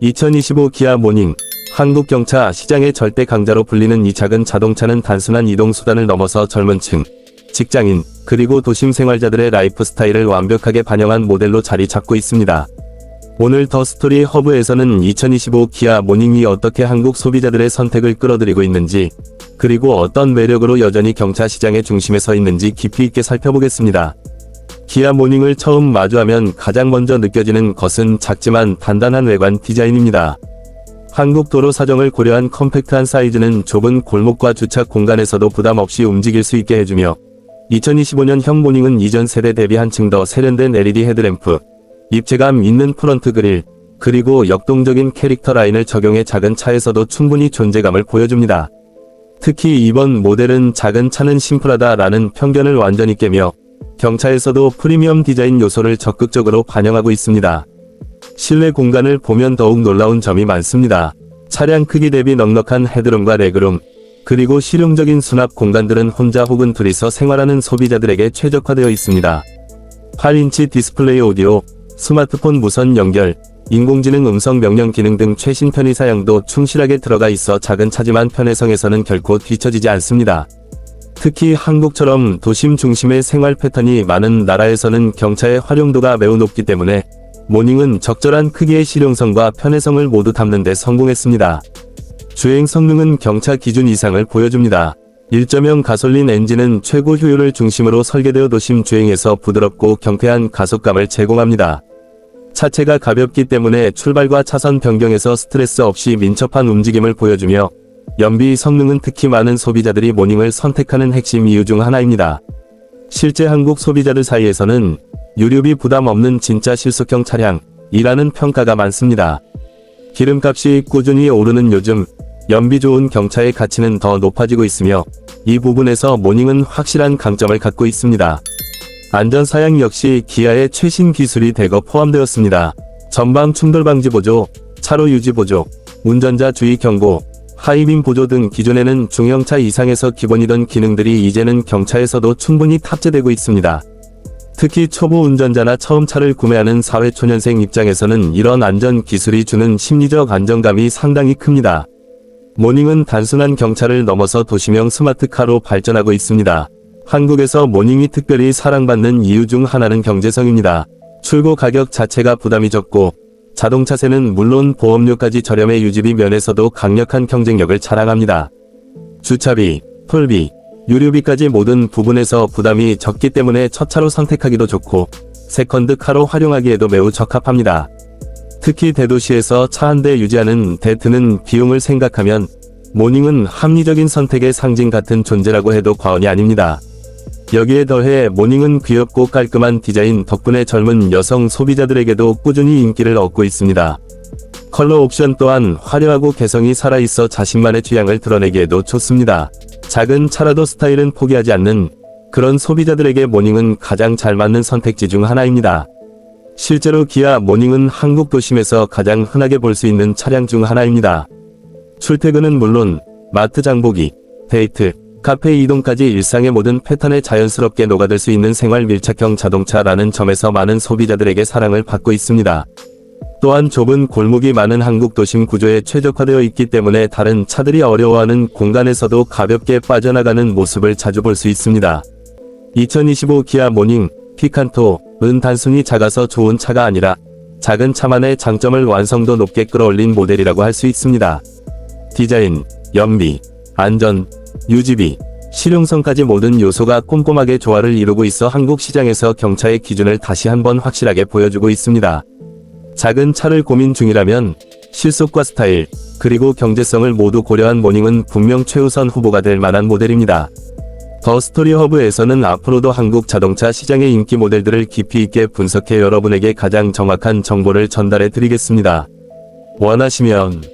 (2025) 기아 모닝 한국 경차 시장의 절대 강자로 불리는 이 작은 자동차는 단순한 이동 수단을 넘어서 젊은 층, 직장인, 그리고 도심 생활자들의 라이프 스타일을 완벽하게 반영한 모델로 자리 잡고 있습니다. 오늘 더 스토리 허브에서는 2025 기아 모닝이 어떻게 한국 소비자들의 선택을 끌어들이고 있는지, 그리고 어떤 매력으로 여전히 경차 시장의 중심에 서 있는지 깊이 있게 살펴보겠습니다. 기아 모닝을 처음 마주하면 가장 먼저 느껴지는 것은 작지만 단단한 외관 디자인입니다. 한국 도로 사정을 고려한 컴팩트한 사이즈는 좁은 골목과 주차 공간에서도 부담 없이 움직일 수 있게 해주며 2025년 형 모닝은 이전 세대 대비 한층 더 세련된 LED 헤드램프, 입체감 있는 프런트 그릴, 그리고 역동적인 캐릭터 라인을 적용해 작은 차에서도 충분히 존재감을 보여줍니다. 특히 이번 모델은 작은 차는 심플하다라는 편견을 완전히 깨며 경차에서도 프리미엄 디자인 요소를 적극적으로 반영하고 있습니다. 실내 공간을 보면 더욱 놀라운 점이 많습니다. 차량 크기 대비 넉넉한 헤드룸과 레그룸, 그리고 실용적인 수납 공간들은 혼자 혹은 둘이서 생활하는 소비자들에게 최적화되어 있습니다. 8인치 디스플레이 오디오, 스마트폰 무선 연결, 인공지능 음성 명령 기능 등 최신 편의 사양도 충실하게 들어가 있어 작은 차지만 편의성에서는 결코 뒤처지지 않습니다. 특히 한국처럼 도심 중심의 생활 패턴이 많은 나라에서는 경차의 활용도가 매우 높기 때문에 모닝은 적절한 크기의 실용성과 편의성을 모두 담는 데 성공했습니다. 주행 성능은 경차 기준 이상을 보여줍니다. 1.0 가솔린 엔진은 최고 효율을 중심으로 설계되어 도심 주행에서 부드럽고 경쾌한 가속감을 제공합니다. 차체가 가볍기 때문에 출발과 차선 변경에서 스트레스 없이 민첩한 움직임을 보여주며 연비 성능은 특히 많은 소비자들이 모닝을 선택하는 핵심 이유 중 하나입니다. 실제 한국 소비자들 사이에서는 유류비 부담 없는 진짜 실속형 차량이라는 평가가 많습니다. 기름값이 꾸준히 오르는 요즘 연비 좋은 경차의 가치는 더 높아지고 있으며 이 부분에서 모닝은 확실한 강점을 갖고 있습니다. 안전사양 역시 기아의 최신 기술이 대거 포함되었습니다. 전방 충돌 방지 보조, 차로 유지 보조, 운전자 주의 경고, 하이빔 보조 등 기존에는 중형차 이상에서 기본이던 기능들이 이제는 경차에서도 충분히 탑재되고 있습니다. 특히 초보 운전자나 처음 차를 구매하는 사회초년생 입장에서는 이런 안전 기술이 주는 심리적 안정감이 상당히 큽니다. 모닝은 단순한 경차를 넘어서 도시명 스마트카로 발전하고 있습니다. 한국에서 모닝이 특별히 사랑받는 이유 중 하나는 경제성입니다. 출고 가격 자체가 부담이 적고 자동차세는 물론 보험료까지 저렴해 유지비 면에서도 강력한 경쟁력을 자랑합니다. 주차비, 톨비, 유류비까지 모든 부분에서 부담이 적기 때문에 첫 차로 선택하기도 좋고 세컨드 카로 활용하기에도 매우 적합합니다. 특히 대도시에서 차 한 대 유지하는 데 드는 비용을 생각하면 모닝은 합리적인 선택의 상징 같은 존재라고 해도 과언이 아닙니다. 여기에 더해 모닝은 귀엽고 깔끔한 디자인 덕분에 젊은 여성 소비자들에게도 꾸준히 인기를 얻고 있습니다. 컬러 옵션 또한 화려하고 개성이 살아있어 자신만의 취향을 드러내기에도 좋습니다. 작은 차라도 스타일은 포기하지 않는 그런 소비자들에게 모닝은 가장 잘 맞는 선택지 중 하나입니다. 실제로 기아 모닝은 한국 도심에서 가장 흔하게 볼 수 있는 차량 중 하나입니다. 출퇴근은 물론 마트 장보기, 데이트, 카페 이동까지 일상의 모든 패턴에 자연스럽게 녹아들 수 있는 생활 밀착형 자동차라는 점에서 많은 소비자들에게 사랑을 받고 있습니다. 또한 좁은 골목이 많은 한국 도심 구조에 최적화되어 있기 때문에 다른 차들이 어려워하는 공간에서도 가볍게 빠져나가는 모습을 자주 볼 수 있습니다. 2025 기아 모닝 피칸토 는 단순히 작아서 좋은 차가 아니라 작은 차만의 장점을 완성도 높게 끌어올린 모델이라고 할 수 있습니다. 디자인, 연비, 안전, 유지비, 실용성까지 모든 요소가 꼼꼼하게 조화를 이루고 있어 한국 시장에서 경차의 기준을 다시 한번 확실하게 보여주고 있습니다. 작은 차를 고민 중이라면 실속과 스타일, 그리고 경제성을 모두 고려한 모닝은 분명 최우선 후보가 될 만한 모델입니다. 더 스토리 허브에서는 앞으로도 한국 자동차 시장의 인기 모델들을 깊이 있게 분석해 여러분에게 가장 정확한 정보를 전달해 드리겠습니다. 원하시면